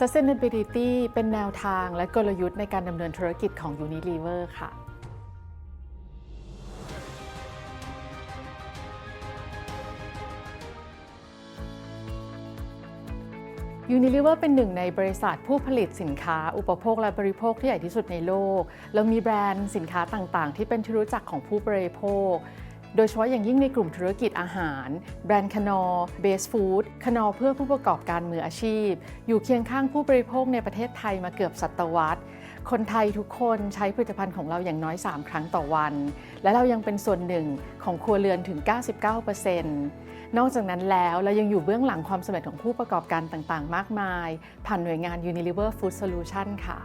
Sustainability เป็นแนวทางและกลยุทธ์ในการดำเนินธุรกิจของ Unilever ค่ะ Unilever เป็นหนึ่งในบริษัทผู้ผลิตสินค้า อุปโภคและบริโภคที่ใหญ่ที่สุดในโลก แล้วมีแบรนด์สินค้าต่างๆ ที่เป็นที่รู้จักของผู้บริโภค โดยเฉพาะอย่างยิ่งในกลุ่มธุรกิจอาหาร แบรนด์คนอเบสฟู้ดคนอเพื่อผู้ประกอบการมืออาชีพ อยู่เคียงข้างผู้บริโภคในประเทศไทยมาเกือบศตวรรษคนไทยทุกคนใช้ผลิตภัณฑ์ของเราอย่างน้อย 3 ครั้งต่อวัน และเรายังเป็นส่วนหนึ่งของครัวเรือนถึง 99%นอกจากนั้นแล้วเรายังอยู่เบื้องหลังความสำเร็จของผู้ประกอบการต่างๆ มากมาย ผ่านหน่วยงาน Unilever Food Solution ค่ะ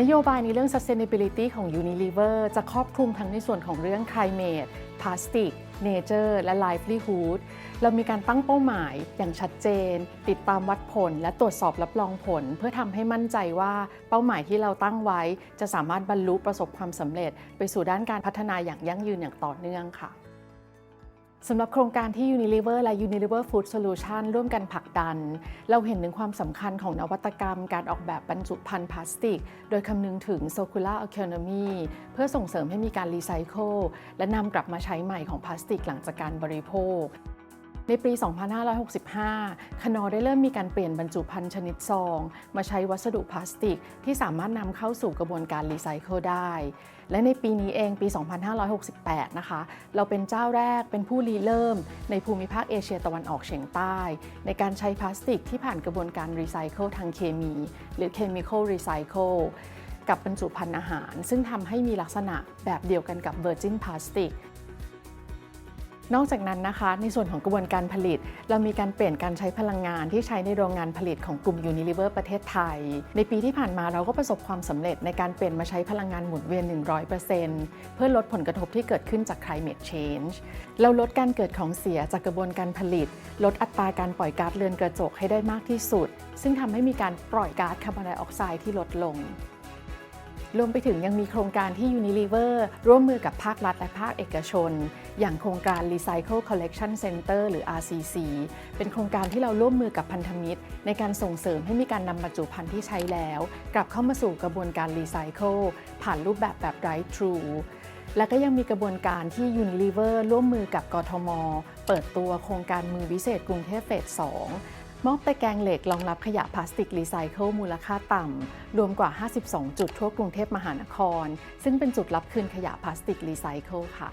นโยบายในเรื่อง sustainability ของ Unilever จะครอบคลุมทั้งในส่วนของเรื่อง climate พลาสติก nature และ livelihood เรามีการตั้งเป้าหมายอย่างชัดเจน ติดตามวัดผล และตรวจสอบรับรองผล เพื่อทำให้มั่นใจว่าเป้าหมายที่เราตั้งไว้ จะสามารถบรรลุประสบความสำเร็จ ไปสู่ด้านการพัฒนาอย่างยั่งยืนอย่างต่อเนื่องค่ะ สำหรับโครงการที่ Unilever และ Unilever Food Solution ร่วมกันผลักดัน เราเห็นถึงความสำคัญของนวัตกรรม การออกแบบบรรจุภัณฑ์พลาสติก โดยคำนึงถึง circular economy เพื่อส่งเสริมให้มีการรีไซเคิลและนำกลับมาใช้ใหม่ของพลาสติกหลังจากการบริโภค ในปี 2565คนอได้เริ่มมีการเปลี่ยนบรรจุภัณฑ์ชนิดซอง มาใช้วัสดุพลาสติก ที่สามารถนำเข้าสู่กระบวนการรีไซเคิลได้ และในปีนี้เองปี 2568 นะคะ เราเป็นเจ้าแรกเป็นผู้รีเริ่ม ในภูมิภาคเอเชียตะวันออกเฉียงใต้ ในการใช้พลาสติกที่ผ่านกระบวนการรีไซเคิลทางเคมี หรือ Chemical Recycle กับบรรจุภัณฑ์อาหาร ซึ่งทำให้มีลักษณะแบบเดียวกันกับ Virgin Plastic นอกจากนั้นนะคะในส่วนของกระบวนการผลิต เรามีการเปลี่ยนการใช้พลังงานที่ใช้ในโรงงานผลิตของกลุ่ม Unilever ประเทศไทย ในปีที่ผ่านมาเราก็ประสบความสำเร็จในการเปลี่ยนมาใช้พลังงานหมุนเวียน 100%เพื่อลดผลกระทบที่เกิดขึ้นจาก climate change เราลดการเกิดของเสียจากกระบวนการผลิต ลดอัตราการปล่อยก๊าซเรือนกระจกให้ได้มากที่สุด ซึ่งทำให้มีการปล่อยก๊าซคาร์บอนไดออกไซด์ที่ลดลง รวมไปถึงยังมีโครงการที่ Unilever ร่วมมือกับภาครัฐและภาคเอกชน อย่างโครงการ Recycle Collection Center หรือ RCC เป็นโครงการที่เราร่วมมือกับพันธมิตร ในการส่งเสริมให้มีการนำบรรจุภัณฑ์ที่ใช้แล้ว กลับเข้ามาสู่กระบวนการรีไซเคิลผ่านรูปแบบแบบ Drive Thru และก็ยังมีกระบวนการที่ Unilever ร่วมมือกับกทม เปิดตัวโครงการมือวิเศษกรุงเทพเฟส 2 มอบตะแกรงเหล็กรองรับขยะพลาสติกรีไซเคิลมูลค่าต่ำ รวมกว่า 52 จุดทั่วกรุงเทพมหานคร ซึ่งเป็นจุดรับคืนขยะพลาสติกรีไซเคิลค่ะ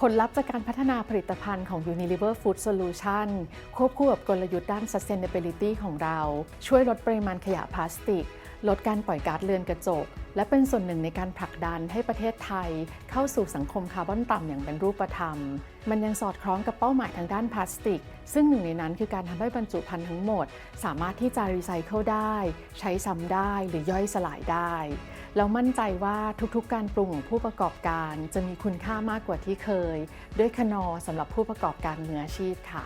ผลลัพธ์จากการพัฒนาผลิตภัณฑ์ของ Unilever Food Solution ควบคู่กับกลยุทธ์ด้าน Sustainability ของเรา ช่วยลดปริมาณขยะพลาสติก ลดการปล่อยก๊าซเรือนกระจก และเป็นส่วนหนึ่งในการผลักดันให้ประเทศไทย เข้าสู่สังคมคาร์บอนต่ำอย่างเป็นรูปธรรม มันยังสอดคล้องกับเป้าหมายทางด้านพลาสติก ซึ่งหนึ่งในนั้นคือการทำให้บรรจุภัณฑ์ทั้งหมด สามารถที่จะรีไซเคิลได้ ใช้ซ้ำได้หรือย่อยสลายได้เรามั่นใจว่าทุกๆ การปรุงของผู้ประกอบการจะมีคุณค่ามากกว่าที่เคย ด้วยคนอสำหรับผู้ประกอบการมืออาชีพค่ะ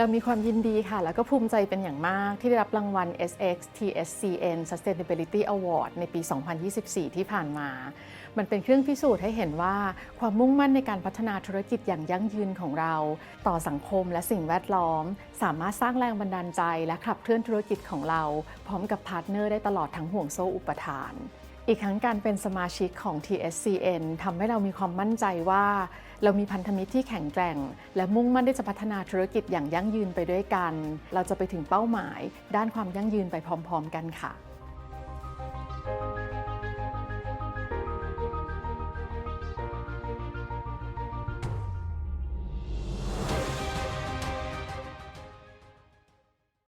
เรามีความยินดีค่ะ แล้วก็ภูมิใจเป็นอย่างมากที่ได้รับรางวัล SX TSCN Sustainability Award ในปี 2024 ที่ผ่านมา มันเป็นเครื่องพิสูจน์ให้เห็นว่า ความมุ่งมั่นในการพัฒนาธุรกิจอย่างยั่งยืนของเรา ต่อสังคมและสิ่งแวดล้อม สามารถสร้างแรงบันดาลใจและขับเคลื่อนธุรกิจของเรา พร้อมกับพาร์ทเนอร์ได้ตลอดทั้งห่วงโซ่อุปทาน อีกทั้งการเป็นสมาชิกของ TSCN ทำให้เรามีความมั่นใจว่า เรามีพันธมิตรที่แข็งแกร่ง และมุ่งมั่นที่จะพัฒนาธุรกิจอย่างยั่งยืนไปด้วยกัน เราจะไปถึงเป้าหมาย ด้านความยั่งยืนไปพร้อม ๆ กันค่ะ